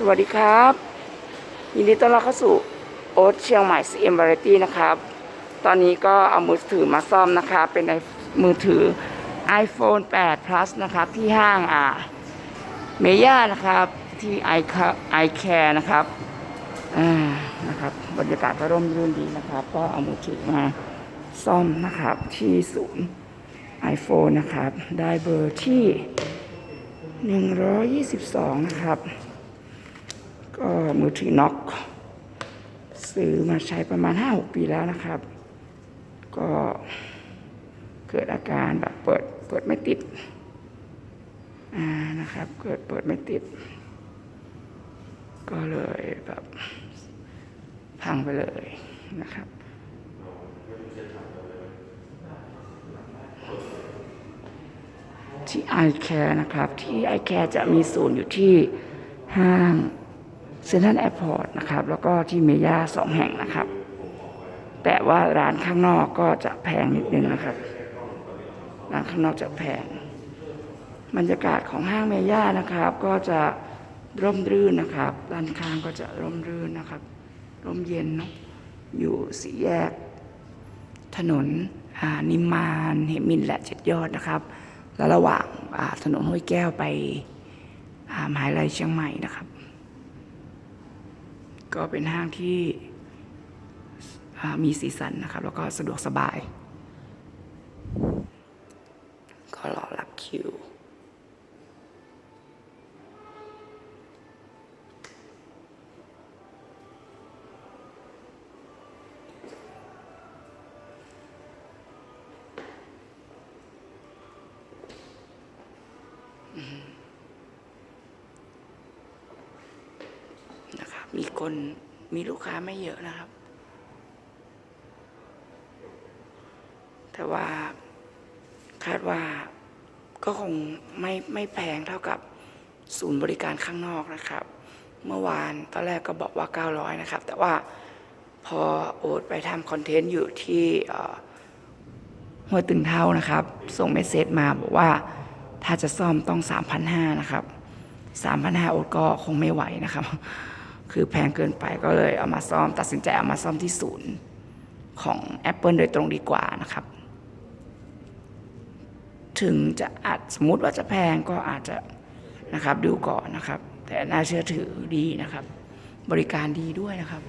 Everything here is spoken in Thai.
สวัสดีครับ ยินดีต้อนรับเข้าสู่โอ๊ตเชียงใหม่ CM Variety นะครับ ตอนนี้ก็เอามือถือมาซ่อมนะครับเป็นไอมือถือ iPhone 8 Plus นะครับที่ห้างอ่าเมย่านะครับที่ iCare นะครับอ่านะครับบรรยากาศก็ร่มรื่นดีนะครับ ก็เอามือถือมาซ่อมนะครับที่ศูนย์ iPhone นะครับ ได้เบอร์ที่ 122 นะครับ ก็มือถือน็อกซื้อมาใช้ประมาณ5-6ปีแล้วนะครับ ก็เกิดอาการแบบเปิดเปิดไม่ติดอ่านะครับ เกิดเปิดไม่ติด ก็เลยแบบพังไปเลยนะครับที่ iCare นะครับ ที่ iCare จะมีศูนย์อยู่ที่ห้าง เซ็นทรัลแอร์พอร์ตนะครับ แล้วก็ที่เมย่าสองแห่งนะครับ แต่ว่าร้านข้างนอกก็จะแพงนิดนึงนะครับ ร้านข้างนอกจะแพง บรรยากาศของห้างเมย่านะครับ ก็จะร่มรื่นนะครับ ด้านข้างก็จะร่มรื่นนะครับ ร่มเย็นเนาะ อยู่สี่แยก ถนนนิมานเหมินและเจ็ดยอดนะครับ แล้วระหว่างถนนห้วยแก้วไปอ่ามหาลัยเชียงใหม่นะครับ ก็เป็นห้างที่มีสีสันนะครับ แล้วก็สะดวกสบาย ก็รอรับคิว นะครับ มีคนมีลูกค้าไม่เยอะนะครับ แต่ว่าคาดว่าก็คงไม่ไม่แพงเท่ากับศูนย์บริการข้างนอกนะครับ เมื่อวานตอนแรกก็บอกว่า 900 นะครับ แต่ว่าพอโอ๊ตไปทำคอนเทนต์อยู่ที่เอ่อห้วตึงเท่านะครับ ส่งเมสเซจมาบอกว่าถ้าจะซ่อมต้อง 3,500 นะครับ 3,500 โอ๊ตก็คงไม่ไหวนะครับ คือแพงเกินไปก็เลยเอามาซ่อม ตัดสินใจเอามาซ่อมที่ศูนย์ของ Apple โดยตรงดีกว่านะครับ ถึงจะอาจสมมติว่าจะแพงก็อาจจะนะครับดูก่อนนะครับ แต่น่าเชื่อถือดีนะครับ บริการดีด้วยนะครับ